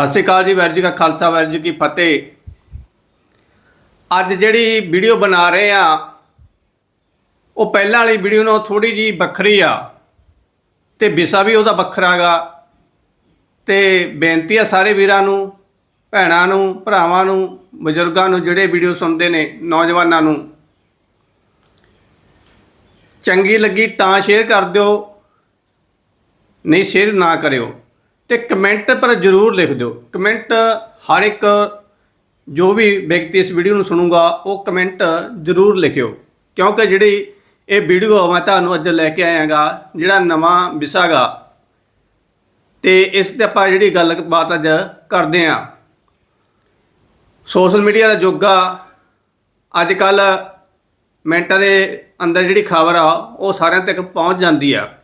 ਸਤਿ ਸ਼੍ਰੀ ਅਕਾਲ ਜੀ, ਵਾਹਿਗੁਰੂ ਜੀ ਕਾ ਖਾਲਸਾ, ਵਾਹਿਗੁਰੂ ਜੀ ਕੀ ਫਤਿਹ। ਅੱਜ ਜਿਹੜੀ ਵੀਡੀਓ ਬਣਾ ਰਹੇ ਆ, ਉਹ ਪਹਿਲਾਂ ਵਾਲੀ ਵੀਡੀਓ ਨਾਲੋਂ ਥੋੜੀ ਜੀ ਵੱਖਰੀ ਆ ਤੇ ਵਿਸ਼ਾ ਵੀ ਉਹਦਾ ਵੱਖਰਾ ਗਾ। ਤੇ ਬੇਨਤੀ ਆ ਸਾਰੇ ਵੀਰਾਂ ਨੂੰ, ਭੈਣਾਂ ਨੂੰ, ਭਰਾਵਾਂ ਨੂੰ, ਬਜ਼ੁਰਗਾਂ ਨੂੰ ਜਿਹੜੇ ਵੀਡੀਓ ਸੁਣਦੇ ਨੇ, ਨੌਜਵਾਨਾਂ ਨੂੰ। ਚੰਗੀ ਲੱਗੀ ਤਾਂ ਸ਼ੇਅਰ ਕਰ ਦਿਓ, ਨਹੀਂ ਸ਼ੇਅਰ ਨਾ ਕਰਿਓ। ਤੇ ਕਮੈਂਟ ਪਰ ਜਰੂਰ ਲਿਖ ਦਿਓ। ਕਮੈਂਟ ਹਰ ਇੱਕ ਜੋ ਵੀ ਵਿਅਕਤੀ ਇਸ ਵੀਡੀਓ ਨੂੰ ਸੁਣੂਗਾ, ਉਹ ਕਮੈਂਟ ਜਰੂਰ ਲਿਖਿਓ। ਕਿਉਂਕਿ ਜਿਹੜੀ ਇਹ ਵੀਡੀਓ ਮੈਂ ਤੁਹਾਨੂੰ ਅੱਜ ਲੈ ਕੇ ਆਇਆਗਾ, ਜਿਹੜਾ ਨਵਾਂ ਵਿਸ਼ਾ ਗਾ ਤੇ ਇਸ ਤੇ ਆਪਾਂ ਜਿਹੜੀ ਗੱਲਬਾਤ ਅੱਜ ਕਰਦੇ ਆਂ। ਸੋਸ਼ਲ ਮੀਡੀਆ ਦਾ ਯੁੱਗ ਆ। ਅੱਜ ਕੱਲ ਮਿੰਟਾਂ ਦੇ ਅੰਦਰ ਜਿਹੜੀ ਖਬਰ ਆ, ਉਹ ਸਾਰਿਆਂ ਤੱਕ ਪਹੁੰਚ ਜਾਂਦੀ ਆ।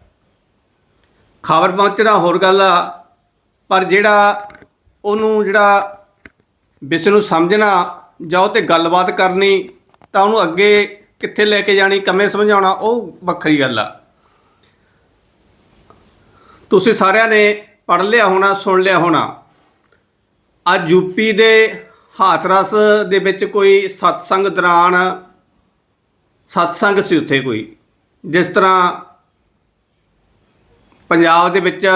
ਖਬਰ ਪਹੁੰਚਣਾ ਹੋਰ ਗੱਲ ਆ। ਪਰ ਜਿਹੜਾ ਉਹਨੂੰ ਜਿਹੜਾ ਵਿਸ਼ੇ ਨੂੰ ਸਮਝਣਾ ਜਾਂ ਉਹ ਤੇ ਗੱਲਬਾਤ ਕਰਨੀ ਤਾਂ ਉਹਨੂੰ ਅੱਗੇ ਕਿੱਥੇ ਲੈ ਕੇ ਜਾਣੀ, ਕਿਵੇਂ ਸਮਝਾਉਣਾ, ਉਹ ਵੱਖਰੀ ਗੱਲ ਆ। ਤੁਸੀਂ ਸਾਰਿਆਂ ਨੇ ਪੜ੍ਹ ਲਿਆ ਹੋਣਾ, ਸੁਣ ਲਿਆ ਹੋਣਾ। ਅੱਜ ਯੂਪੀ ਦੇ ਹਾਥਰਸ ਦੇ ਵਿੱਚ ਕੋਈ ਸਤਸੰਗ ਦੌਰਾਨ ਸਤਸੰਗ ਸੀ ਉੱਥੇ ਕੋਈ। ਜਿਸ ਤਰ੍ਹਾਂ ਪੰਜਾਬ ਦੇ ਵਿੱਚ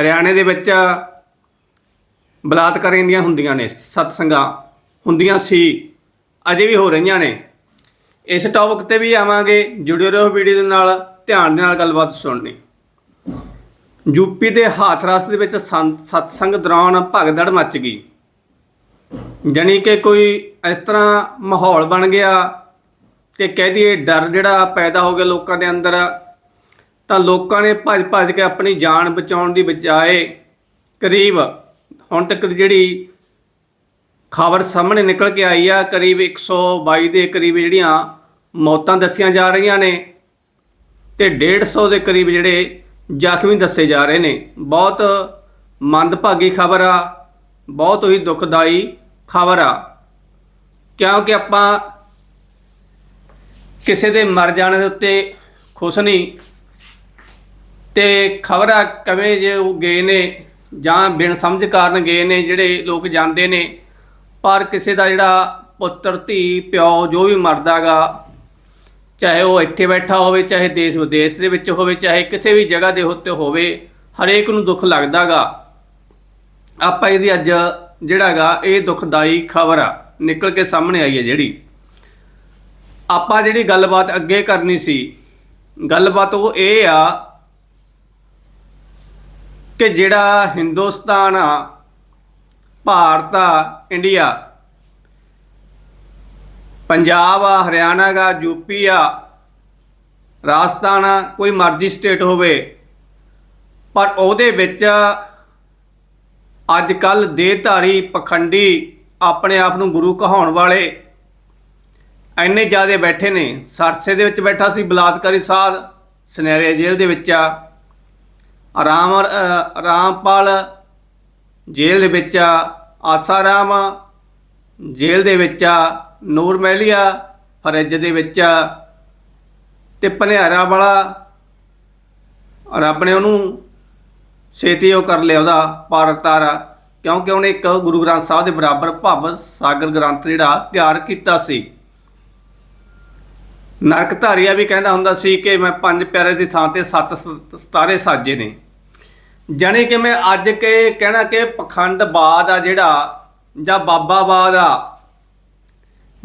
ਹਰਿਆਣੇ ਦੇ ਵਿੱਚ ਬਲਾਤਕਾਰਾਂ ਦੀਆਂ ਹੁੰਦੀਆਂ ਨੇ, ਸਤਸੰਗਾਂ ਹੁੰਦੀਆਂ ਸੀ, ਅਜੇ ਵੀ ਹੋ ਰਹੀਆਂ ਨੇ। ਇਸ ਟੌਪਿਕ ਤੇ ਵੀ ਆਵਾਂਗੇ ਜੁੜਿਓ ਰਹੋ ਵੀਡੀਓ ਦੇ ਨਾਲ, ਧਿਆਨ ਦੇ ਨਾਲ ਗੱਲਬਾਤ ਸੁਣਨੀ। ਯੂਪੀ ਦੇ ਹਾਥਰਸ ਦੇ ਵਿੱਚ ਸੰ- ਸਤਸੰਗ ਦੌਰਾਨ ਭਗਦੜ ਮੱਚ ਗਈ। ਜਾਣੀ ਕਿ ਕੋਈ ਇਸ ਤਰ੍ਹਾਂ ਮਾਹੌਲ ਬਣ ਗਿਆ ਤੇ ਕਹਿ ਦਈਏ ਡਰ ਜਿਹੜਾ ਪੈਦਾ ਹੋ ਗਿਆ ਲੋਕਾਂ ਦੇ ਅੰਦਰ ਤਾਂ ਲੋਕਾਂ ਨੇ ਭੱਜ ਭੱਜ ਕੇ ਆਪਣੀ ਜਾਨ ਬਚਾਉਣ ਦੀ ਬਜਾਏ ਕਰੀਬ ਹੁਣ ਤੱਕ ਦੀ ਜਿਹੜੀ ਖਬਰ ਸਾਹਮਣੇ ਨਿਕਲ ਕੇ ਆਈ ਆ, ਕਰੀਬ 122 ਦੇ ਕਰੀਬ ਜਿਹੜੀਆਂ ਮੌਤਾਂ ਦੱਸੀਆਂ ਜਾ ਰਹੀਆਂ ਨੇ ਤੇ 150 ਦੇ ਕਰੀਬ ਜਿਹੜੇ ਜ਼ਖਮੀ ਦੱਸੇ ਜਾ ਰਹੇ ਨੇ। ਬਹੁਤ ਮੰਦਭਾਗੀ ਖਬਰ ਆ, ਬਹੁਤ ਹੀ ਦੁਖਦਾਈ ਖਬਰ ਆ, ਕਿਉਂਕਿ ਆਪਾਂ ਕਿਸੇ ਦੇ ਮਰ ਜਾਣ ਦੇ ਉੱਤੇ ਖੁਸ਼ ਨਹੀਂ ਤੇ ਖਬਰਾਂ ਕਵੇਂ ਜੇ ਉਹ ਗਏ ਨੇ ਜਾਂ ਬਿਨ ਸਮਝ ਕਾਰਨ ਗਏ ਨੇ, ਜਿਹੜੇ ਲੋਕ ਜਾਂਦੇ ਨੇ, ਪਰ ਕਿਸੇ ਦਾ ਜਿਹੜਾ ਪੁੱਤਰ, ਧੀ, ਪਿਓ, ਜੋ ਵੀ ਮਰਦਾਗਾ ਚਾਹੇ ਉਹ ਇੱਥੇ ਬੈਠਾ ਹੋਵੇ, ਚਾਹੇ ਦੇਸ਼ ਵਿਦੇਸ਼ ਦੇ ਵਿੱਚ ਹੋਵੇ, ਚਾਹੇ ਕਿਸੇ ਵੀ ਜਗ੍ਹਾ ਦੇ ਉੱਤੇ ਹੋਵੇ, ਹਰੇਕ ਨੂੰ ਦੁੱਖ ਲੱਗਦਾਗਾ ਆਪਾਂ ਇਹਦੀ ਅੱਜ ਜਿਹੜਾਗਾ ਇਹ ਦੁਖਦਾਈ ਖਬਰ ਆ, ਨਿਕਲ ਕੇ ਸਾਹਮਣੇ ਆਈ ਹੈ ਜਿਹੜੀ। ਆਪਾਂ ਜਿਹੜੀ ਗੱਲਬਾਤ ਅੱਗੇ ਕਰਨੀ ਸੀ, ਗੱਲਬਾਤ ਉਹ ਇਹ ਆ ਕਿ ਜਿਹੜਾ ਹਿੰਦੁਸਤਾਨ ਆ, ਭਾਰਤ ਆ, ਇੰਡੀਆ, ਪੰਜਾਬ ਆ, ਹਰਿਆਣਾ ਗਾ ਯੂਪੀ ਆ, ਰਾਜਸਥਾਨ ਆ, ਕੋਈ ਮਰਜ਼ੀ ਸਟੇਟ ਹੋਵੇ, ਪਰ ਉਹਦੇ ਵਿੱਚ ਅੱਜ ਕੱਲ ਦੇਹਧਾਰੀ ਪਖੰਡੀ ਆਪਣੇ ਆਪ ਨੂੰ ਗੁਰੂ ਕਹਾਉਣ ਵਾਲੇ ਇੰਨੇ ਜ਼ਿਆਦੇ ਬੈਠੇ ਨੇ। ਸਰਸੇ ਦੇ ਵਿੱਚ ਬੈਠਾ ਸੀ ਬਲਾਤਕਾਰੀ ਸਾਧ ਸਨੈਰੇ ਜੇਲ੍ਹ ਦੇ ਵਿੱਚ ਆ। ਰਾਮ ਰਾਮਪਾਲ ਜੇਲ੍ਹ ਦੇ ਵਿੱਚ ਆ ਆਸਾਰਾਮ ਜੇਲ੍ਹ ਦੇ ਵਿੱਚ ਆ, ਨੂਰ ਮਹਿਲੀਆ ਫਰਿੱਜ ਦੇ ਵਿੱਚ ਆ, ਤੇ ਭਨਿਆਰਾ ਵਾਲਾ ਰੱਬ ਨੇ ਉਹਨੂੰ ਛੇਤੀ ਉਹ ਕਰ ਲਿਆ ਉਹਦਾ ਪਾਰ ਤਾਰਾ, ਕਿਉਂਕਿ ਉਹਨੇ ਇੱਕ ਗੁਰੂ ਗ੍ਰੰਥ ਸਾਹਿਬ ਦੇ ਬਰਾਬਰ ਭਵ ਸਾਗਰ ਗ੍ਰੰਥ ਜਿਹੜਾ ਤਿਆਰ ਕੀਤਾ ਸੀ। ਨਰਕ ਧਾਰੀਆ ਵੀ ਕਹਿੰਦਾ ਹੁੰਦਾ ਸੀ ਕਿ ਮੈਂ ਪੰਜ ਪਿਆਰੇ ਦੀ ਥਾਂ ਤੇ ਸੱਤ ਸ- ਸਤਾਰੇ ਸਾਜੇ ਨੇ। ਜਾਣੀ ਕਿ ਮੈਂ ਅੱਜ ਕੇ ਕਹਿਣਾ ਕਿ ਪਖੰਡਬਾਦ ਆ ਜਿਹੜਾ, ਜਾਂ ਬਾਬਾਵਾਦ ਆ,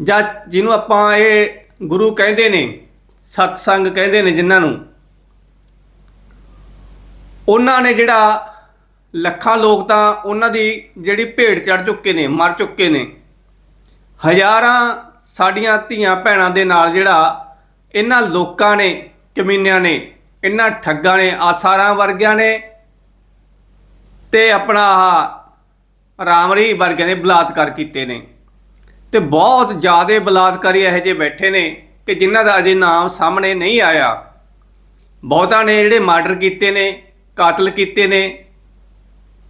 ਜਾਂ ਜਿਹਨੂੰ ਆਪਾਂ ਇਹ ਗੁਰੂ ਕਹਿੰਦੇ ਨੇ, ਸਤਸੰਗ ਕਹਿੰਦੇ ਨੇ ਜਿਨ੍ਹਾਂ ਨੂੰ, ਉਹਨਾਂ ਨੇ ਜਿਹੜਾ ਲੱਖਾਂ ਲੋਕ ਤਾਂ ਉਹਨਾਂ ਦੀ ਜਿਹੜੀ ਭੇਡ ਚੜ ਚੁੱਕੇ ਨੇ, ਮਰ ਚੁੱਕੇ ਨੇ। ਹਜ਼ਾਰਾਂ ਸਾਡੀਆਂ ਧੀਆਂ ਭੈਣਾਂ ਦੇ ਨਾਲ ਜਿਹੜਾ ਇਹਨਾਂ ਲੋਕਾਂ ਨੇ, ਕਮੀਨਿਆਂ ਨੇ, ਇਹਨਾਂ ਠੱਗਾਂ ਨੇ, ਆਸਾਰਾਂ ਵਰਗਿਆਂ ਨੇ ਤੇ ਆਪਣਾ ਆਹ ਰਾਮਰੀ ਵਰਗਿਆਂ ਨੇ ਬਲਾਤਕਾਰ ਕੀਤੇ ਨੇ। ਤੇ ਬਹੁਤ ਜ਼ਿਆਦਾ ਬਲਾਤਕਾਰੀ ਇਹੋ ਜਿਹੇ ਬੈਠੇ ਨੇ ਕਿ ਜਿਨ੍ਹਾਂ ਦਾ ਅਜੇ ਨਾਮ ਸਾਹਮਣੇ ਨਹੀਂ ਆਇਆ। ਬਹੁਤਾਂ ਨੇ ਜਿਹੜੇ ਮਰਡਰ ਕੀਤੇ ਨੇ, ਕਾਤਲ ਕੀਤੇ ਨੇ,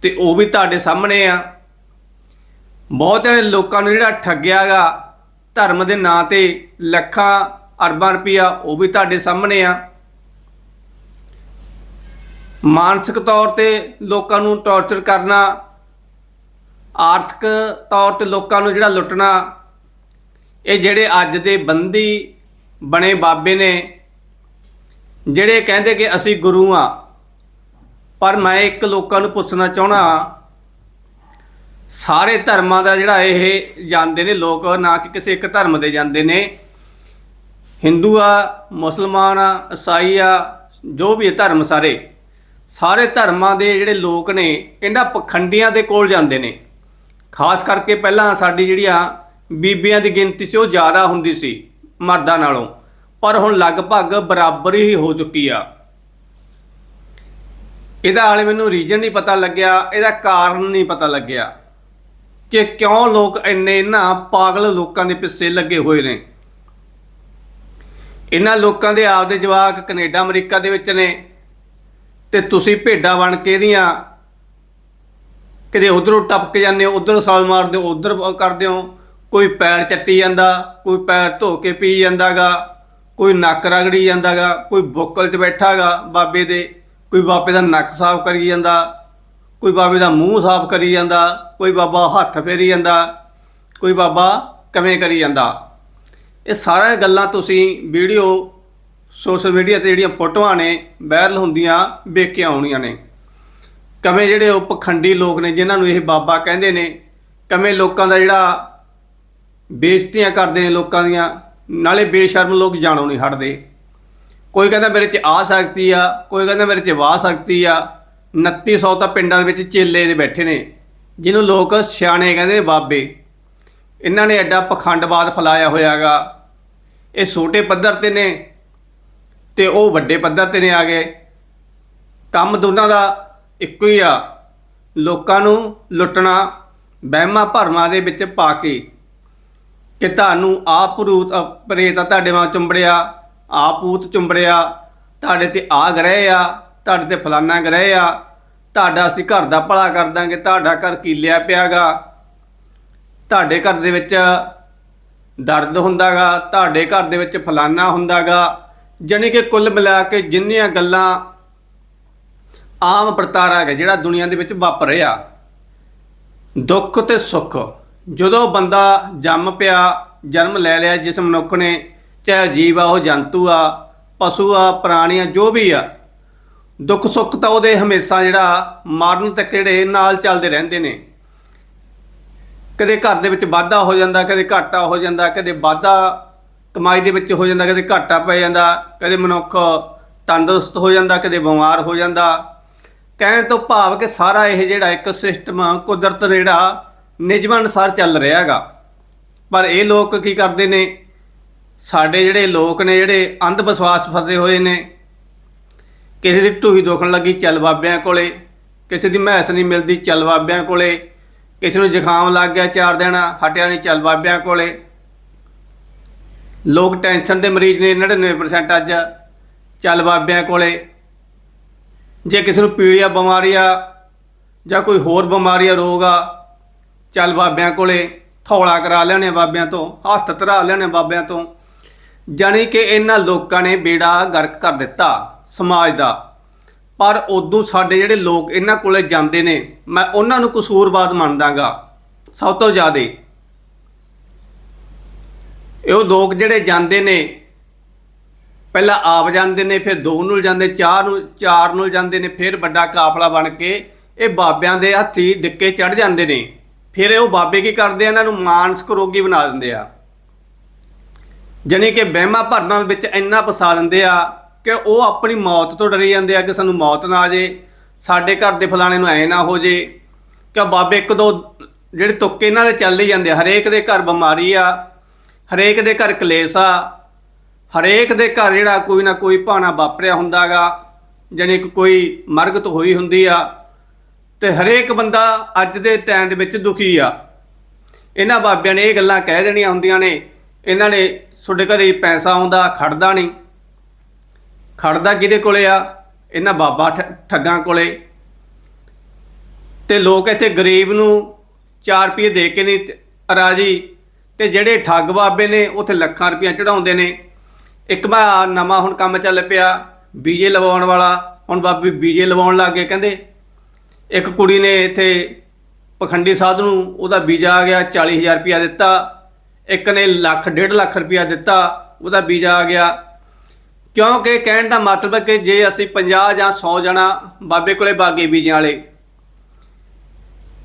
ਤੇ ਉਹ ਵੀ ਤੁਹਾਡੇ ਸਾਹਮਣੇ ਆ। ਬਹੁਤੇ ਲੋਕਾਂ ਨੂੰ ਜਿਹੜਾ ਠੱਗਿਆਗਾ, ਧਰਮ ਦੇ ਨਾਂ ਤੇ ਲੱਖਾਂ ਅਰਬਾਂ ਰੁਪਈਆ ਉਹ ਵੀ ਤੁਹਾਡੇ ਸਾਹਮਣੇ ਆ। ਮਾਨਸਿਕ ਤੌਰ ਤੇ ਲੋਕਾਂ ਨੂੰ ਟੌਰਚਰ ਕਰਨਾ, ਆਰਥਿਕ ਤੌਰ ਤੇ ਲੋਕਾਂ ਨੂੰ ਜਿਹੜਾ ਲੁੱਟਣਾ, ਇਹ ਜਿਹੜੇ ਅੱਜ ਦੇ ਬੰਦੀ ਬਣੇ ਬਾਬੇ ਨੇ, ਜਿਹੜੇ ਕਹਿੰਦੇ ਕਿ ਅਸੀਂ ਗੁਰੂ ਆ ਪਰ ਮੈਂ ਇੱਕ ਲੋਕਾਂ ਨੂੰ ਪੁੱਛਣਾ ਚਾਹਣਾ ਸਾਰੇ ਧਰਮਾਂ ਦਾ ਜਿਹੜਾ ਇਹ ਜਾਂਦੇ ਨੇ ਲੋਕ, ਨਾ ਕਿ ਕਿਸੇ ਇੱਕ ਧਰਮ ਦੇ ਜਾਂਦੇ ਨੇ, ਹਿੰਦੂ ਆ, ਮੁਸਲਮਾਨ ਆ ਈਸਾਈ ਆ, ਜੋ ਵੀ ਧਰਮ ਸਾਰੇ ਸਾਰੇ ਧਰਮਾਂ ਦੇ ਜਿਹੜੇ ਲੋਕ ਨੇ ਇਹਨਾਂ ਪਖੰਡੀਆਂ ਦੇ ਕੋਲ ਜਾਂਦੇ ਨੇ। ਖਾਸ ਕਰਕੇ ਪਹਿਲਾਂ ਸਾਡੀ ਜਿਹੜੀਆਂ ਬੀਬੀਆਂ ਦੀ ਗਿਣਤੀ ਸੀ, ਉਹ ਜ਼ਿਆਦਾ ਹੁੰਦੀ ਸੀ ਮਰਦਾਂ ਨਾਲੋਂ। ਪਰ ਹੁਣ ਲਗਭਗ ਬਰਾਬਰ ਹੀ ਹੋ ਚੁੱਕੀ ਆ। ਇਹਦਾ ਹਾਲੇ ਮੈਨੂੰ ਰੀਜਨ ਨਹੀਂ ਪਤਾ ਲੱਗਿਆ, ਇਹਦਾ ਕਾਰਨ ਨਹੀਂ ਪਤਾ ਲੱਗਿਆ ਕਿ ਕਿਉਂ ਲੋਕ ਇੰਨੇ ਨਾ ਪਾਗਲ ਲੋਕਾਂ ਦੇ ਪਿੱਛੇ ਲੱਗੇ ਹੋਏ ਨੇ। ਇਹਨਾਂ ਲੋਕਾਂ ਦੇ ਆਪਦੇ ਜਵਾਕ ਕੈਨੇਡਾ, ਅਮਰੀਕਾ ਦੇ ਵਿੱਚ ਨੇ। ਤੇ ਤੁਸੀਂ ਭੇਡਾਂ ਬਣ ਕੇ ਇਹਦੀਆਂ ਕਿਤੇ ਉਧਰੋਂ ਟਪਕ ਜਾਂਦੇ ਹੋ, ਉਧਰ ਸਾਲ ਮਾਰਦੇ ਹੋ, ਉਧਰ ਕਰਦੇ ਹੋ, ਕੋਈ ਪੈਰ ਚੱਟੀ ਜਾਂਦਾ, ਕੋਈ ਪੈਰ ਧੋ ਕੇ ਪੀ ਜਾਂਦਾਗਾ, ਕੋਈ ਨੱਕ ਰਗੜੀ ਜਾਂਦਾਗਾ, ਕੋਈ ਬੋਕਲ 'ਚ ਬੈਠਾਗਾ ਬਾਬੇ ਦੇ, ਕੋਈ ਬਾਬੇ ਦਾ ਨੱਕ ਸਾਫ਼ ਕਰੀ ਜਾਂਦਾ, ਕੋਈ ਬਾਬੇ ਦਾ ਮੂੰਹ ਸਾਫ਼ ਕਰੀ ਜਾਂਦਾ, ਕੋਈ ਬਾਬਾ ਹੱਥ ਫੇਰੀ ਜਾਂਦਾ, ਕੋਈ ਬਾਬਾ ਕਵੇਂ ਕਰੀ ਜਾਂਦਾ। ਇਹ ਸਾਰੀਆਂ ਗੱਲਾਂ ਤੁਸੀਂ ਵੀਡੀਓ ਸੋਸ਼ਲ ਮੀਡੀਆ ਤੇ ਜਿਹੜੀਆਂ ਫੋਟੋਆਂ ਨੇ, ਵਾਇਰਲ ਹੁੰਦੀਆਂ ਵੇਖ ਕੇ ਆਉਣੀਆਂ ਨੇ। ਕਵੇਂ ਜਿਹੜੇ ਉਹ ਪਖੰਡੀ ਲੋਕ ਨੇ, ਜਿਨ੍ਹਾਂ ਨੂੰ ਇਹ ਬਾਬਾ ਕਹਿੰਦੇ ਨੇ, ਕਵੇਂ ਲੋਕਾਂ ਦਾ ਜਿਹੜਾ ਬੇਇੱਜ਼ਤੀਆਂ ਕਰਦੇ ਨੇ ਲੋਕਾਂ ਦੀਆਂ, ਨਾਲੇ ਬੇਸ਼ਰਮ ਲੋਕ ਜਾਣੋਂ ਨਹੀਂ ਹਟਦੇ। ਕੋਈ ਕਹਿੰਦਾ ਮੇਰੇ 'ਚ ਆ ਸਕਤੀ ਆ, ਕੋਈ ਕਹਿੰਦਾ ਮੇਰੇ 'ਚ ਵਾ ਸਕਤੀ ਆ 2900 ਤਾਂ ਪਿੰਡਾਂ ਦੇ ਵਿੱਚ ਚੇਲੇ ਦੇ ਬੈਠੇ ਨੇ, ਜਿਹਨੂੰ ਲੋਕ ਸਿਆਣੇ ਕਹਿੰਦੇ ਨੇ ਬਾਬੇ। ਇਹਨਾਂ ਨੇ ਐਡਾ ਪਖੰਡਵਾਦ ਫੈਲਾਇਆ ਹੋਇਆਗਾ। ਇਹ ਛੋਟੇ ਪੱਧਰ ਤੇ ਨੇ ਤੇ ਉਹ ਵੱਡੇ ਪੱਧਰ ਤੇ ਨੇ ਆ ਗਏ। ਕੰਮ ਦੋਨਾਂ ਦਾ ਇੱਕੋ ਹੀ ਆ। ਲੋਕਾਂ ਨੂੰ ਲੁੱਟਣਾ ਵਹਿਮਾਂ ਭਰਮਾਂ ਦੇ ਵਿੱਚ ਪਾ ਕੇ ਕਿ ਤੁਹਾਨੂੰ ਆਪ ਭੂਤ ਅ, ਪ੍ਰੇਤ ਤੁਹਾਡੇ ਵਾਂ ਚੁੰਬੜਿਆ ਆਪ ਭੂਤ ਚੁੰਬੜਿਆ ਤੁਹਾਡੇ ਤੇ ਆ ਗ੍ਰਹਿ ਆ ਤੁਹਾਡੇ ਤੇ ਫਲਾਨਾ ਗ੍ਰਹਿ ਆ ਤੁਹਾਡਾ ਅਸੀਂ ਘਰ ਦਾ ਭਲਾ ਕਰ ਦਾਂਗੇ ਤੁਹਾਡਾ ਘਰ ਕੀਲਿਆ ਪਿਆਗਾ ਤੁਹਾਡੇ ਘਰ ਦੇ ਵਿੱਚ ਦਰਦ ਹੁੰਦਾਗਾ ਤੁਹਾਡੇ ਘਰ ਦੇ ਵਿੱਚ ਫਲਾਨਾ ਹੁੰਦਾਗਾ ਜਾਣੀ ਕਿ ਕੁੱਲ ਮਿਲਾ ਕੇ ਜਿੰਨੀਆਂ ਗੱਲਾਂ ਆਮ ਵਰਤਾਰਾ ਹੈ ਜਿਹੜਾ ਦੁਨੀਆ ਦੇ ਵਿੱਚ ਵਾਪਰ ਰਿਹਾ, ਦੁੱਖ ਤੇ ਸੁੱਖ, ਜਦੋਂ ਬੰਦਾ ਜੰਮ ਪਿਆ, ਜਨਮ ਲੈ ਲਿਆ, ਜਿਸ ਮਨੁੱਖ ਨੇ, ਚਾਹੇ ਜੀਵ ਆ, ਉਹ ਜੰਤੂ ਆ, ਪਸ਼ੂ ਆ, ਪ੍ਰਾਣੀ ਆ, ਜੋ ਵੀ ਆ, ਦੁੱਖ ਸੁੱਖ ਤਾਂ ਉਹਦੇ ਹਮੇਸ਼ਾ ਜਿਹੜਾ ਮਾਰਨ ਤੱਕ ਜਿਹੜੇ ਨਾਲ ਚੱਲਦੇ ਰਹਿੰਦੇ ਨੇ। ਕਦੇ ਘਰ ਦੇ ਵਿੱਚ ਵਾਧਾ ਹੋ ਜਾਂਦਾ, ਕਦੇ ਘਾਟਾ ਹੋ ਜਾਂਦਾ, ਕਦੇ ਵਾਧਾ ਕਮਾਈ ਦੇ ਵਿੱਚ ਹੋ ਜਾਂਦਾ, ਕਦੇ ਘਾਟਾ ਪੈ ਜਾਂਦਾ, ਕਦੇ ਮਨੁੱਖ ਤੰਦਰੁਸਤ ਹੋ ਜਾਂਦਾ, ਕਦੇ ਬਿਮਾਰ ਹੋ ਜਾਂਦਾ। ਕਹਿਣ ਤੋਂ ਭਾਵ ਕਿ ਸਾਰਾ ਇਹ ਜਿਹੜਾ ਇੱਕ ਸਿਸਟਮ ਕੁਦਰਤ ਜਿਹੜਾ ਨਿਯਮਾਂ ਅਨੁਸਾਰ ਚੱਲ ਰਿਹਾ ਹੈਗਾ। ਪਰ ਇਹ ਲੋਕ ਕੀ ਕਰਦੇ ਨੇ? ਸਾਡੇ ਜਿਹੜੇ ਲੋਕ ਨੇ, ਜਿਹੜੇ ਅੰਧ ਵਿਸ਼ਵਾਸ ਫਸੇ ਹੋਏ ਨੇ, ਕਿਸੇ ਦੀ ਢੂਹੀ ਦੁਖਣ ਲੱਗੀ, ਚੱਲ ਬਾਬਿਆਂ ਕੋਲੇ। ਕਿਸੇ ਦੀ ਮਹਿਸ ਨਹੀਂ ਮਿਲਦੀ, ਚੱਲ ਬਾਬਿਆਂ ਕੋਲੇ। ਕਿਸੇ ਨੂੰ ਜ਼ੁਕਾਮ ਲੱਗ ਗਿਆ, ਚਾਰ ਦਿਨ ਹਟਿਆ ਨਹੀਂ, ਚੱਲ ਬਾਬਿਆਂ ਕੋਲੇ। ਲੋਕ ਟੈਨਸ਼ਨ ਦੇ ਮਰੀਜ਼ ਨੇ 99% ਅੱਜ। ਚੱਲ ਬਾਬਿਆਂ ਕੋਲੇ। ਜੇ ਕਿਸੇ ਨੂੰ ਪੀਲੀਆ ਬਿਮਾਰੀ ਆ ਜਾਂ ਕੋਈ ਹੋਰ ਬਿਮਾਰੀ ਆ ਰੋਗ ਆ, ਚੱਲ ਬਾਬਿਆਂ ਕੋਲੇ ਥੌਲਾ ਕਰਾ ਲੈਣੇ ਬਾਬਿਆਂ ਤੋਂ, ਹੱਥ ਧਰਾ ਲੈਣੇ ਬਾਬਿਆਂ ਤੋਂ। ਜਾਣੀ ਕਿ ਇਹਨਾਂ ਲੋਕਾਂ ਨੇ ਬੇੜਾ ਗਰਕ ਕਰ ਦਿੱਤਾ ਸਮਾਜ ਦਾ। ਪਰ ਉਦੋਂ ਸਾਡੇ ਜਿਹੜੇ ਲੋਕ ਇਹਨਾਂ ਕੋਲੇ ਜਾਂਦੇ ਨੇ, ਮੈਂ ਉਹਨਾਂ ਨੂੰ ਕਸੂਰਵਾਦ ਮੰਨਦਾਗਾ। ਸਭ ਤੋਂ ਜ਼ਿਆਦਾ ਇਹ ਉਹ ਲੋਕ ਜਿਹੜੇ ਜਾਂਦੇ ਨੇ, ਪਹਿਲਾਂ ਆਪ ਜਾਂਦੇ ਨੇ, ਫਿਰ ਦੋ ਨੂੰ ਜਾਂਦੇ, ਚਾਰ ਨੂੰ ਚਾਰ ਨੂੰ ਜਾਂਦੇ ਨੇ, ਫਿਰ ਵੱਡਾ ਕਾਫਲਾ ਬਣ ਕੇ ਇਹ ਬਾਬਿਆਂ ਦੇ ਹੱਥੀ ਡਿੱਕੇ ਚੜ ਜਾਂਦੇ ਨੇ। ਫਿਰ ਉਹ ਬਾਬੇ ਕੀ ਕਰਦੇ ਆ? ਇਹਨਾਂ ਨੂੰ ਮਾਨਸਿਕ ਰੋਗੀ ਬਣਾ ਦਿੰਦੇ ਆ। ਜਾਣੀ ਕਿ ਵਹਿਮਾਂ ਭਰਮਾਂ ਵਿੱਚ ਇੰਨਾ ਫਸਾ ਦਿੰਦੇ ਆ ਕਿ ਉਹ ਆਪਣੀ ਮੌਤ ਤੋਂ ਡਰੀ ਜਾਂਦੇ ਆ ਕਿ ਸਾਨੂੰ ਮੌਤ ਨਾ ਆ ਜੇ, ਸਾਡੇ ਘਰ ਦੇ ਫਲਾਣੇ ਨੂੰ ਐ ਨਾ ਹੋ ਜੇ, ਕਿ ਬਾਬੇ ਇੱਕ ਦੋ ਜਿਹੜੇ ਤੁੱਕੇ ਇਹਨਾਂ ਦੇ ਚੱਲ ਹੀ ਜਾਂਦੇ ਹਰੇਕ ਦੇ ਘਰ ਬਿਮਾਰੀ ਆ ਹਰੇਕ ਦੇ ਘਰ ਕਲੇਸ਼ ਆ, ਹਰੇਕ ਦੇ ਘਰ ਜਿਹੜਾ ਕੋਈ ਨਾ ਕੋਈ ਭਾਣਾ ਵਾਪਰਿਆ ਹੁੰਦਾਗਾ ਜਾਣੀ ਕੋਈ ਮਰਗਤ ਹੋਈ ਹੁੰਦੀ ਆ, ਤੇ ਹਰੇਕ ਬੰਦਾ ਅੱਜ ਦੇ ਟਾਈਮ ਦੇ ਵਿੱਚ ਦੁਖੀ ਆ। ਇਹਨਾਂ ਬਾਬਿਆਂ ਨੇ ਇਹ ਗੱਲਾਂ ਕਹਿ ਦੇਣੀਆਂ ਹੁੰਦੀਆਂ ਨੇ, ਇਹਨਾਂ ਨੇ ਤੁਹਾਡੇ ਘਰੇ ਪੈਸਾ ਆਉਂਦਾ, ਖੜਦਾ ਨਹੀਂ। ਖੜਦਾ ਕਿਹਦੇ ਕੋਲੇ ਆ? ਇਹਨਾਂ ਬਾਬਾ ਠ- ਠੱਗਾਂ ਕੋਲੇ। ਤੇ ਲੋਕ ਇੱਥੇ ਗਰੀਬ ਨੂੰ 4 ਰੁਪਏ ਦੇ ਕੇ ਨਹੀਂ ਰਾਜੀ ਤੇ ਜਿਹੜੇ ਠੱਗ ਬਾਬੇ ਨੇ, ਉੱਥੇ ਲੱਖਾਂ ਰੁਪਈਆ ਚੜਾਉਂਦੇ ਨੇ। ਇੱਕ ਮੈਂ ਨਵਾਂ ਹੁਣ ਕੰਮ ਚੱਲ ਪਿਆ, ਬੀਜੇ ਲਵਾਉਣ ਵਾਲਾ। ਹੁਣ ਬਾਬੇ ਬੀਜੇ ਲਵਾਉਣ ਲੱਗ ਗਏ, ਕਹਿੰਦੇ। ਇੱਕ ਕੁੜੀ ਨੇ ਇੱਥੇ ਪਖੰਡੀ ਸਾਧ ਨੂੰ ਉਹਦਾ ਵੀਜ਼ਾ ਆ ਗਿਆ 40000 ਰੁਪਇਆ ਦਿੱਤਾ। ਇੱਕ ਨੇ ਲੱਖ, ਡੇਢ ਲੱਖ ਰੁਪਇਆ ਦਿੱਤਾ, ਉਹਦਾ ਵੀਜ਼ਾ ਆ ਗਿਆ। ਕਿਉਂਕਿ ਕਹਿਣ ਦਾ ਮਤਲਬ ਹੈ ਕਿ ਜੇ ਅਸੀਂ 50 ਜਾਂ 100 ਜਣਾ ਬਾਬੇ ਕੋਲੇ ਬਾਗੇ ਵੀਜ਼ਿਆਂ ਵਾਲੇ,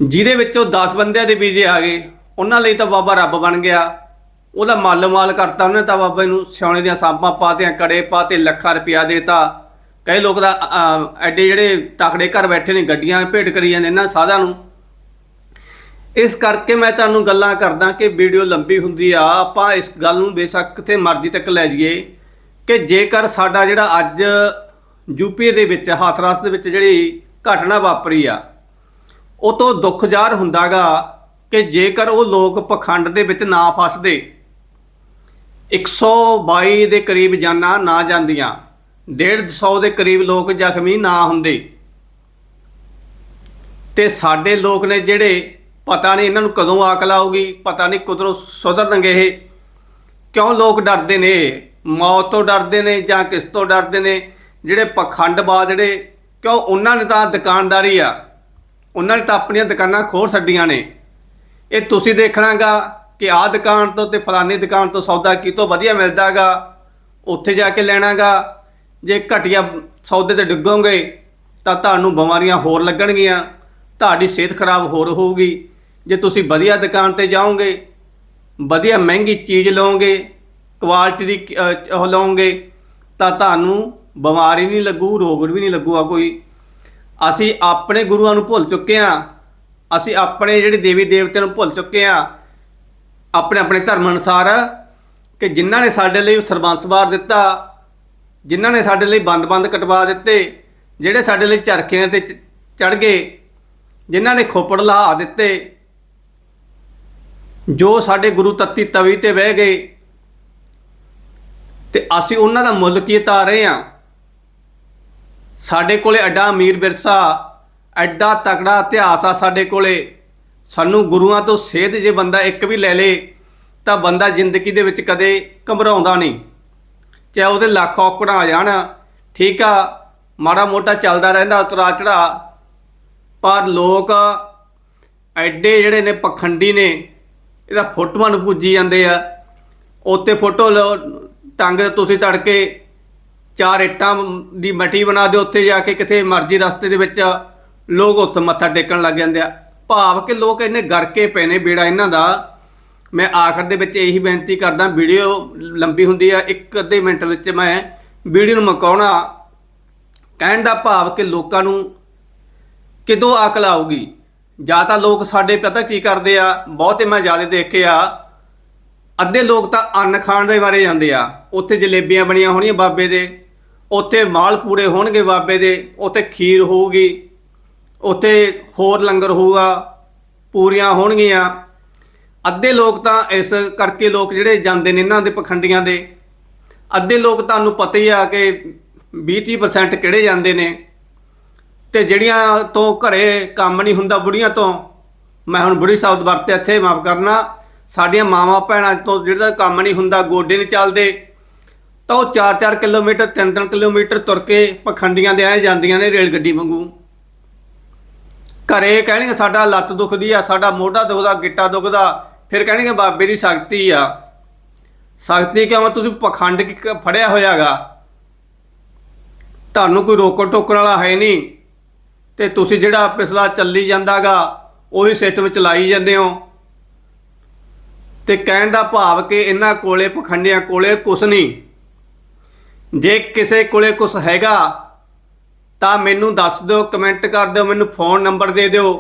ਜਿਹਦੇ ਵਿੱਚੋਂ 10 ਬੰਦਿਆਂ ਦੇ ਵੀਜ਼ੇ ਆ ਗਏ ਉਹਨਾਂ ਲਈ ਤਾਂ ਬਾਬਾ ਰੱਬ ਬਣ ਗਿਆ। ਉਹਦਾ ਮਾਲ ਮਾਲ ਕਰਤਾ, ਉਹਨੇ ਤਾਂ ਬਾਬੇ ਨੂੰ ਸਿਆਣੇ ਦੀਆਂ ਸਾਂਪਾਂ ਪਾਤੀਆਂ, ਕੜੇ ਪਾਤੇ, ਲੱਖਾਂ ਰੁਪਇਆ ਦੇਤਾ। ਕਈ ਲੋਕ ਦਾ ਐਡੇ ਜਿਹੜੇ ਤਕੜੇ ਘਰ ਬੈਠੇ ਨੇ, ਗੱਡੀਆਂ ਭੇਟ ਕਰੀ ਜਾਂਦੇ ਇਹਨਾਂ ਸਾਧਾਂ ਨੂੰ। ਇਸ ਕਰਕੇ ਮੈਂ ਤੁਹਾਨੂੰ ਗੱਲਾਂ ਕਰਦਾ ਕਿ ਵੀਡੀਓ ਲੰਬੀ ਹੁੰਦੀ ਆ। ਆਪਾਂ ਇਸ ਗੱਲ ਨੂੰ ਬੇਸ਼ੱਕ ਕਿਤੇ ਮਰਜ਼ੀ ਤੱਕ ਲੈ ਜਾਈਏ ਕਿ ਜੇਕਰ ਸਾਡਾ ਜਿਹੜਾ ਅੱਜ ਯੂਪੀ ਦੇ ਵਿੱਚ, ਹਾਥਰਸ ਦੇ ਵਿੱਚ ਜਿਹੜੀ ਘਟਨਾ ਵਾਪਰੀ ਆ, ਉਹ ਤੋਂ ਦੁੱਖ ਜ਼ਾਹਰ ਹੁੰਦਾਗਾ। ਕਿ ਜੇਕਰ ਉਹ ਲੋਕ ਪਖੰਡ ਦੇ ਵਿੱਚ ਨਾ ਫਸਦੇ 122 ਦੇ ਕਰੀਬ ਜਾਨਾਂ ਨਾ ਜਾਂਦੀਆਂ 150 ਦੇ ਕਰੀਬ ਲੋਕ ਜ਼ਖਮੀ ਨਾ ਹੁੰਦੇ। ਤੇ ਸਾਡੇ ਲੋਕ ਨੇ ਜਿਹੜੇ, ਪਤਾ ਨਹੀਂ ਇਹਨਾਂ ਨੂੰ ਕਦੋਂ ਆਕਲ ਆਊਗੀ, ਪਤਾ ਨਹੀਂ ਕਦੋਂ ਸੁਧਰਨਗੇ ਇਹ। ਕਿਉਂ ਲੋਕ ਡਰਦੇ ਨੇ? ਮੌਤ ਤੋਂ ਡਰਦੇ ਨੇ ਜਾਂ ਕਿਸ ਤੋਂ ਡਰਦੇ ਨੇ? ਜਿਹੜੇ ਪਖੰਡਬਾਜ਼ ਜਿਹੜੇ, ਕਿਉਂ ਉਹਨਾਂ ਨੇ ਤਾਂ ਦੁਕਾਨਦਾਰੀ ਆ, ਉਹਨਾਂ ਨੇ ਤਾਂ ਆਪਣੀਆਂ ਦੁਕਾਨਾਂ ਖੋਲ ਛੱਡੀਆਂ ਨੇ। ਇਹ ਤੁਸੀਂ ਦੇਖਣਾਗਾ ਕਿ ਆਹ ਦੁਕਾਨ ਤੋਂ ਤੇ ਫਲਾਨੀ ਦੁਕਾਨ ਤੋਂ ਸੌਦਾ ਕਿਤੋਂ ਵਧੀਆ ਮਿਲਦਾਗਾ, ਉੱਥੇ ਜਾ ਕੇ ਲੈਣਾਗਾ। ਜੇ ਘਟੀਆ ਸੌਦੇ ਤੇ ਡਿੱਗੋਗੇ, ਤਾਂ ਤੁਹਾਨੂੰ ਬਿਮਾਰੀਆਂ ਹੋਰ ਲੱਗਣਗੀਆਂ, ਤੁਹਾਡੀ ਸਿਹਤ ਖਰਾਬ ਹੋਰ ਹੋਊਗੀ। ਜੇ ਤੁਸੀਂ ਵਧੀਆ ਦੁਕਾਨ ਤੇ ਜਾਓਗੇ, ਵਧੀਆ ਮਹਿੰਗੀ ਚੀਜ਼ ਲਓਗੇ ਕੁਆਲਿਟੀ ਦੀ ਉਹ ਲਓਗੇ, ਤਾਂ ਤੁਹਾਨੂੰ ਬਿਮਾਰੀ ਨਹੀਂ ਲੱਗੂ, ਰੋਗ ਵੀ ਨਹੀਂ ਲੱਗੂਗਾ ਕੋਈ। ਅਸੀਂ ਆਪਣੇ ਗੁਰੂਆਂ ਨੂੰ ਭੁੱਲ ਚੁੱਕੇ ਹਾਂ ਅਸੀਂ ਆਪਣੇ ਜਿਹੜੇ ਦੇਵੀ ਦੇਵਤਿਆਂ ਨੂੰ ਭੁੱਲ ਚੁੱਕੇ ਹਾਂ ਆਪਣੇ ਆਪਣੇ ਧਰਮ ਅਨੁਸਾਰ ਕਿ ਜਿਨ੍ਹਾਂ ਨੇ ਸਾਡੇ ਲਈ ਸਰਬੰਸ ਵਾਰ ਦਿੱਤਾ, ਜਿਨ੍ਹਾਂ ਨੇ ਸਾਡੇ ਲਈ ਬੰਦ-ਬੰਦ ਕਟਵਾ ਦਿੱਤੇ, ਜਿਹੜੇ ਸਾਡੇ ਲਈ ਚਰਖਿਆਂ ਤੇ ਚੜ ਗਏ, ਜਿਨ੍ਹਾਂ ਨੇ ਖੋਪੜ ਲਹਾ ਦਿੱਤੇ, ਜੋ ਸਾਡੇ ਗੁਰੂ ਤੱਤੀ ਤਵੀ ਤੇ ਬਹਿ ਗਏ, ਤੇ ਅਸੀਂ ਉਹਨਾਂ ਦਾ ਮੁੱਲ ਕੀ ਉਤਾਰ ਰਹੇ ਹਾਂ? ਸਾਡੇ ਕੋਲੇ ਐਡਾ ਅਮੀਰ ਵਿਰਸਾ ਐਡਾ ਤਕੜਾ ਇਤਿਹਾਸ ਆ ਸਾਡੇ ਕੋਲੇ। ਸਾਨੂੰ ਗੁਰੂਆਂ ਤੋਂ ਸੇਧ ਜੇ ਬੰਦਾ ਇੱਕ ਵੀ ਲੈ ਲੇ ਤਾਂ ਬੰਦਾ ਜ਼ਿੰਦਗੀ ਦੇ ਵਿੱਚ ਕਦੇ ਘਬਰਾਉਂਦਾ ਨਹੀਂ। ਚਾਹੇ ਉਹਦੇ ਲੱਖ ਔਕੜਾਂ ਆ ਜਾਣ ਠੀਕ ਆ ਮਾੜਾ ਮੋਟਾ ਚੱਲਦਾ ਰਹਿੰਦਾ ਉਤਰਾ ਚੜਾ ਪਰ ਲੋਕ ਐਡੇ ਜਿਹੜੇ ਨੇ ਪਖੰਡੀ ਨੇ ਇਹਦਾ ਫੋਟੋਆਂ ਨੂੰ ਪੁੱਜੀ ਜਾਂਦੇ ਆ। ਉੱਤੇ ਫੋਟੋ ਲਓ, ਟੰਗ ਤੁਸੀਂ ਤੜਕੇ ਚਾਰ ਇੱਟਾਂ ਦੀ ਮਟੀ ਬਣਾ ਦਿਓ ਉੱਥੇ ਜਾ ਕੇ ਕਿਤੇ ਮਰਜ਼ੀ ਰਸਤੇ ਦੇ ਵਿੱਚ ਲੋਕ ਉੱਥੇ ਮੱਥਾ ਟੇਕਣ ਲੱਗ ਜਾਂਦੇ ਆ। ਭਾਵ ਕਿ ਲੋਕ ਇੰਨੇ ਗਰਕੇ ਪਏ ਨੇ ਬੇੜਾ ਇਹਨਾਂ ਦਾ। ਮੈਂ ਆਖਰ ਦੇ ਵਿੱਚ ਇਹੀ ਬੇਨਤੀ ਕਰਦਾ, ਵੀਡੀਓ ਲੰਬੀ ਹੁੰਦੀ ਆ, ਇੱਕ ਅੱਧੇ ਮਿੰਟ ਵਿੱਚ ਮੈਂ ਵੀਡੀਓ ਨੂੰ ਮੁਕਾਉਣਾ। ਕਹਿਣ ਦਾ ਭਾਵ ਕਿ ਲੋਕਾਂ ਨੂੰ ਕਿਦੋਂ ਅਕਲ ਆਊਗੀ? ਜਾਂ ਤਾਂ ਲੋਕ ਸਾਡੇ ਪਤਾ ਕੀ ਕਰਦੇ ਆ, ਬਹੁਤੇ ਮੈਂ ਜ਼ਿਆਦਾ ਦੇਖੇ ਆ। ਅੱਧੇ ਲੋਕ ਤਾਂ ਅੰਨ ਖਾਣ ਦੇ ਬਾਰੇ ਜਾਂਦੇ ਆ। ਉੱਥੇ ਜਲੇਬੀਆਂ ਬਣੀਆਂ ਹੋਣੀਆਂ ਬਾਬੇ ਦੇ। ਉੱਥੇ ਮਾਲ ਪੂੜੇ ਹੋਣਗੇ ਬਾਬੇ ਦੇ। ਉੱਥੇ ਖੀਰ ਹੋਊਗੀ। ਉੱਥੇ ਹੋਰ ਲੰਗਰ ਹੋਊਗਾ, ਪੂਰੀਆਂ ਹੋਣਗੀਆਂ। ਅੱਧੇ ਲੋਕ ਤਾਂ ਇਸ ਕਰਕੇ ਲੋਕ ਜਿਹੜੇ ਜਾਂਦੇ ਨੇ ਇਹਨਾਂ ਦੇ ਪਖੰਡੀਆਂ ਦੇ। ਅੱਧੇ ਲੋਕ ਤੁਹਾਨੂੰ ਪਤਾ ਹੀ ਆ ਕਿ 20-30% ਕਿਹੜੇ ਜਾਂਦੇ ਨੇ। ਤੇ ਜਿਹੜੀਆਂ ਤੋਂ ਘਰੇ ਕੰਮ ਨਹੀਂ ਹੁੰਦਾ ਬੁੜੀਆਂ ਤੋਂ, ਮੈਂ ਹੁਣ ਬੁੜੀ ਸ਼ਬਦ ਵਰਤਿਆ, ਇੱਥੇ ਮਾਫ ਕਰਨਾ, ਸਾਡੀਆਂ ਮਾਵਾਂ ਭੈਣਾਂ ਤੋਂ ਜਿਹੜਾ ਕੰਮ ਨਹੀਂ ਹੁੰਦਾ, ਗੋਡੇ ਨਹੀਂ ਚੱਲਦੇ, ਤਾਂ ਉਹ 4-4 ਕਿਲੋਮੀਟਰ 3-3 ਕਿਲੋਮੀਟਰ ਤੁਰ ਕੇ ਪਖੰਡੀਆਂ ਦੇ ਆਏ ਜਾਂਦੀਆਂ ਨੇ ਰੇਲ ਗੱਡੀ ਵਾਂਗੂ। ਘਰੇ ਕਹਿਣਗੇ ਸਾਡਾ ਲੱਤ ਦੁਖਦੀ ਆ, ਸਾਡਾ ਮੋਢਾ ਦੁਖਦਾ, ਗਿੱਟਾ ਦੁਖਦਾ, ਫਿਰ ਕਹਿਣਗੇ ਬਾਬੇ ਦੀ ਸ਼ਕਤੀ ਆ। ਸ਼ਕਤੀ ਕਿਉਂ ਤੁਸੀਂ ਪਖੰਡ ਕੀ- ਫੜਿਆ ਹੋਇਆਗਾ। ਤੁਹਾਨੂੰ ਕੋਈ ਰੋਕਣ ਟੋਕਣ ਵਾਲਾ ਹੈ ਨਹੀਂ। ਤੇ ਤੁਸੀਂ ਜਿਹੜਾ ਪਿਛਲਾ ਚੱਲੀ ਜਾਂਦਾਗਾ, ਉਹੀ ਸਿਸਟਮ ਚਲਾਈ ਜਾਂਦੇ ਹੋ। ਤੇ ਕਹਿਣ ਦਾ ਭਾਵ ਕਿ ਇਹਨਾਂ ਕੋਲੇ ਪਖੰਡਿਆਂ ਕੋਲੇ ਕੁਛ ਨਹੀਂ। ਜੇ ਕਿਸੇ ਕੋਲੇ ਕੁਛ ਹੈਗਾ ਤਾਂ ਮੈਨੂੰ ਦੱਸ ਦਿਓ ਕਮੈਂਟ ਕਰ ਦਿਓ, ਮੈਨੂੰ ਫੋਨ ਨੰਬਰ ਦੇ ਦਿਓ।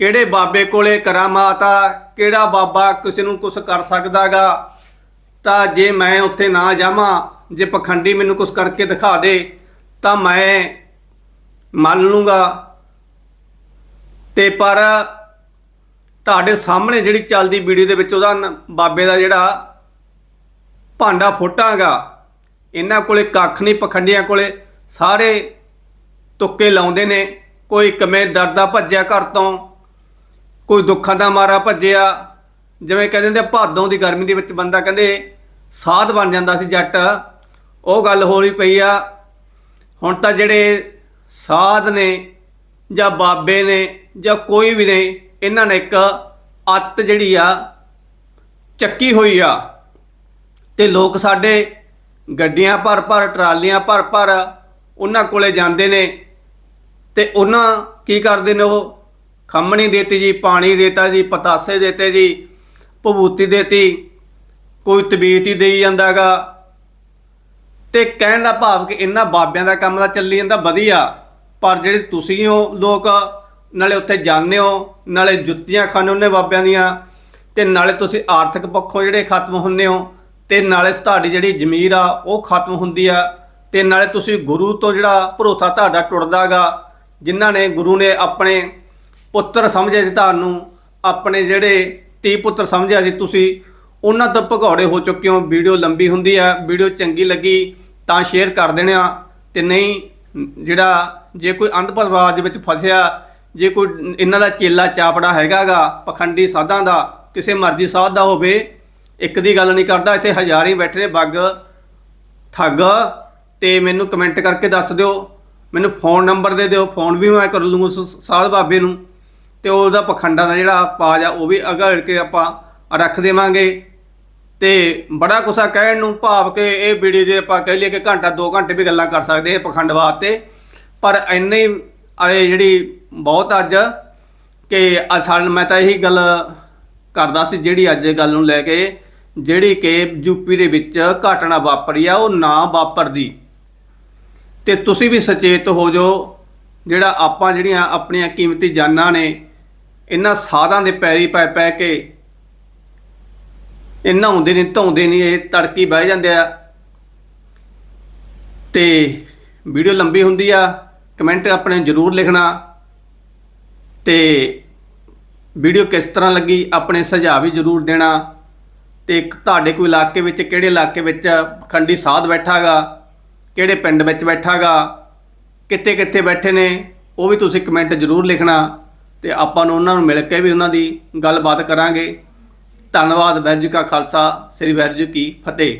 ਕਿਹੜੇ ਬਾਬੇ ਕੋਲੇ ਕਰਾਮਾਤ ਆ ਕਿਹੜਾ ਬਾਬਾ ਕਿਸੇ ਨੂੰ ਕੁਛ ਕਰ ਸਕਦਾਗਾ? ਤਾਂ ਜੇ ਮੈਂ ਉੱਥੇ ਨਾ ਜਾਵਾਂ, ਜੇ ਪਖੰਡੀ ਮੈਨੂੰ ਕੁਛ ਕਰਕੇ ਦਿਖਾ ਦੇ, ਤਾਂ ਮੈਂ ਮੰਨ ਲੂੰਗਾ। ਤੇ ਪਰ ਤੁਹਾਡੇ ਸਾਹਮਣੇ ਜਿਹੜੀ ਚੱਲਦੀ ਵੀਡੀਓ ਦੇ ਵਿੱਚ ਉਹਦਾ ਬਾਬੇ ਦਾ ਜਿਹੜਾ ਭਾਂਡਾ ਫੋਟਾਗਾ, ਇਹਨਾਂ ਕੋਲੇ ਕੱਖ ਨਹੀਂ, ਪਖੰਡੀਆਂ ਕੋਲੇ, ਸਾਰੇ ਤੁੱਕੇ ਲਾਉਂਦੇ ਨੇ। ਕੋਈ ਕਿਵੇਂ ਡਰਦਾ ਭੱਜਿਆ ਘਰ ਤੋਂ, ਕੋਈ ਦੁੱਖਾਂ ਦਾ ਮਾਰਾ ਭੱਜਿਆ। ਜਿਵੇਂ ਕਹਿੰਦੇ ਹੁੰਦੇ ਭਾਦੋਂ ਦੀ ਗਰਮੀ ਦੇ ਵਿੱਚ ਬੰਦਾ ਕਹਿੰਦੇ ਸਾਧ ਬਣ ਜਾਂਦਾ ਸੀ ਜੱਟ। ਉਹ ਗੱਲ ਹੋਣੀ ਪਈ ਆ। ਹੁਣ ਤਾਂ ਜਿਹੜੇ ਸਾਧ ਨੇ ਜਾਂ ਬਾਬੇ ਨੇ ਜਾਂ ਕੋਈ ਵੀ ਨੇ, ਇਹਨਾਂ ਨੇ ਇੱਕ ਅੱਤ ਜਿਹੜੀ ਆ, ਚੱਕੀ ਹੋਈ ਆ। ਤੇ ਲੋਕ ਸਾਡੇ ਗੱਡੀਆਂ ਭਰ ਭਰ ਟਰਾਲੀਆਂ ਭਰ ਭਰ ਉਹਨਾਂ ਕੋਲੇ ਜਾਂਦੇ ਨੇ। ਤੇ ਉਹਨਾਂ ਕੀ ਕਰਦੇ ਨੇ ਉਹ? ਖੰਮਣੀ ਦੇਤੀ ਜੀ, ਪਾਣੀ ਦੇਤਾ ਜੀ, ਪਤਾਸੇ ਦੇਤੇ ਜੀ, ਭਬੂਤੀ ਦੇਤੀ, ਕੋਈ ਤਬੀਅਤ ਹੀ ਦੇਈ ਜਾਂਦਾਗਾ ਤੇ ਕਹਿਣ ਦਾ ਭਾਵ ਕਿ ਇਹਨਾਂ ਬਾਬਿਆਂ ਦਾ ਕੰਮ ਤਾਂ ਚੱਲੀ ਜਾਂਦਾ ਵਧੀਆ, ਪਰ ਜਿਹੜੇ ਤੁਸੀਂ ਹੋ ਲੋਕ, ਨਾਲੇ ਉੱਥੇ ਜਾਂਦੇ ਹੋ, ਨਾਲੇ ਜੁੱਤੀਆਂ ਖਾਣੇ ਉਹਨੇ ਬਾਬਿਆਂ ਦੀਆਂ, ਤੇ ਨਾਲੇ ਤੁਸੀਂ ਆਰਥਿਕ ਪੱਖੋਂ ਜਿਹੜੇ ਖਤਮ ਹੁੰਦੇ ਹੋ, ਤੇ ਨਾਲੇ ਤੁਹਾਡੀ ਜਿਹੜੀ ਜ਼ਮੀਰ ਆ, ਉਹ ਖਤਮ ਹੁੰਦੀ ਆ, ਤੇ ਨਾਲੇ ਤੁਸੀਂ ਗੁਰੂ ਤੋਂ ਜਿਹੜਾ ਭਰੋਸਾ ਤੁਹਾਡਾ ਟੁੱਟਦਾਗਾ ਜਿਨ੍ਹਾਂ ਨੇ ਗੁਰੂ ਨੇ ਆਪਣੇ ਪੁੱਤਰ ਸਮਝਿਆ ਸੀ ਤੁਹਾਨੂੰ, ਆਪਣੇ ਜਿਹੜੇ ਤੀ ਪੁੱਤਰ ਸਮਝਿਆ ਸੀ ਤੁਸੀਂ, ਉਹਨਾਂ ਤੋਂ ਭਗੌੜੇ ਹੋ ਚੁੱਕੇ ਹੋ। ਵੀਡੀਓ ਲੰਬੀ ਹੁੰਦੀ ਹੈ ਵੀਡੀਓ ਚੰਗੀ ਲੱਗੀ ਤਾਂ ਸ਼ੇਅਰ ਕਰ ਦੇਣਾ ਤੇ ਨਹੀਂ, ਜਿਹੜਾ ਜੇ ਕੋਈ ਅੰਧ ਵਿਸ਼ਵਾਸ ਦੇ ਵਿੱਚ ਫਸਿਆ, ਜੇ ਕੋਈ ਇਹਨਾਂ ਦਾ ਚੇਲਾ ਚਾਪੜਾ ਹੈਗਾਗਾ, ਪਖੰਡੀ ਸਾਧਾਂ ਦਾ, ਕਿਸੇ ਮਰਜ਼ੀ ਸਾਧ ਦਾ ਹੋਵੇ, ਇੱਕ ਦੀ ਗੱਲ ਨਹੀਂ ਕਰਦਾ। ਇੱਥੇ ਹਜ਼ਾਰਾਂ ਹੀ ਬੈਠੇ ਨੇ। ਬੱਗ, ਠੱਗ, ਤੇ ਮੈਨੂੰ ਕਮੈਂਟ ਕਰਕੇ ਦੱਸ ਦਿਓ। ਮੈਨੂੰ ਫੋਨ ਨੰਬਰ ਦੇ ਦਿਓ, ਫੋਨ ਵੀ ਮੈਂ ਕਰ ਲੂੰਗਾ ਉਸ ਸਾਧ ਬਾਬੇ ਨੂੰ। ਤੇ ਉਹਦਾ ਪਖੰਡਾਂ ਦਾ ਜਿਹੜਾ ਪਾਜ ਆ, ਉਹ ਵੀ ਅਗੜ ਕੇ ਆਪਾਂ ਰੱਖ ਦੇਵਾਂਗੇ। ਤੇ ਬੜਾ ਕੁਸਾ ਕਹਿਣ ਨੂੰ ਭਾਵ ਕਿ ਇਹ ਵੀਡੀਓ ਜੇ ਆਪਾਂ ਕਹਿ ਲਈਏ ਕਿ ਘੰਟਾ 2 ਘੰਟੇ ਵੀ ਗੱਲਾਂ ਕਰ ਸਕਦੇ, ਇਹ ਪਖੰਡਵਾਦ ਤੇ ਪਰ ਇੰਨੇ ਆਏ ਜਿਹੜੀ ਬਹੁਤ ਅੱਜ ਕਿ ਅਸਲ ਮੈਂ ਤਾਂ ਇਹੀ ਗੱਲ ਕਰਦਾ ਸੀ, ਜਿਹੜੀ ਅੱਜ ਗੱਲ ਨੂੰ ਲੈ ਕੇ ਜਿਹੜੀ ਕਿ ਯੂਪੀ ਦੇ ਵਿੱਚ ਘਟਨਾ ਵਾਪਰੀ ਆ, ਉਹ ਨਾ ਵਾਪਰਦੀ। ਤੇ ਤੁਸੀਂ ਵੀ ਸੁਚੇਤ ਹੋ ਜਾਓ। ਜਿਹੜਾ ਆਪਾਂ ਜਿਹੜੀਆਂ ਆਪਣੀਆਂ ਕੀਮਤੀ ਜਾਨਾਂ ਨੇ, ਇਹਨਾਂ ਸਾਧਾਂ ਦੇ ਪੈਰੀ ਪੈ ਪੈ ਕੇ ਇਹ ਨਹਾਉਂਦੇ ਨਹੀਂ ਧੌਂਦੇ ਨਹੀਂ ਇਹ ਤੜਕੀ ਬਹਿ ਜਾਂਦੇ ਆ। ਤੇ ਵੀਡੀਓ ਲੰਬੀ ਹੁੰਦੀ ਆ, ਕਮੈਂਟ ਆਪਣੇ ਜ਼ਰੂਰ ਲਿਖਣਾ। ਤੇ ਵੀਡੀਓ ਕਿਸ ਤਰ੍ਹਾਂ ਲੱਗੀ, ਆਪਣੇ ਸੁਝਾਅ ਵੀ ਜ਼ਰੂਰ ਦੇਣਾ। ਤੇ ਤੁਹਾਡੇ ਕੋਈ ਇਲਾਕੇ ਵਿੱਚ, ਕਿਹੜੇ ਇਲਾਕੇ ਵਿੱਚ ਖੰਡੀ ਸਾਧ ਬੈਠਾਗਾ ਕਿਹੜੇ ਪਿੰਡ ਵਿੱਚ ਬੈਠਾਗਾ, ਕਿੱਥੇ ਕਿੱਥੇ ਬੈਠੇ ਨੇ, ਉਹ ਵੀ ਤੁਸੀਂ ਕਮੈਂਟ ਜ਼ਰੂਰ ਲਿਖਣਾ ਤੇ ਆਪਾਂ ਨੂੰ ਉਹਨਾਂ ਨੂੰ ਮਿਲ ਕੇ ਵੀ ਉਹਨਾਂ ਦੀ ਗੱਲਬਾਤ ਕਰਾਂਗੇ। ਧੰਨਵਾਦ ਵਾਹਿਗੁਰੂ ਜੀ ਕਾ ਖਾਲਸਾ, ਸ੍ਰੀ ਵਾਹਿਗੁਰੂ ਕੀ ਫਤਿਹ।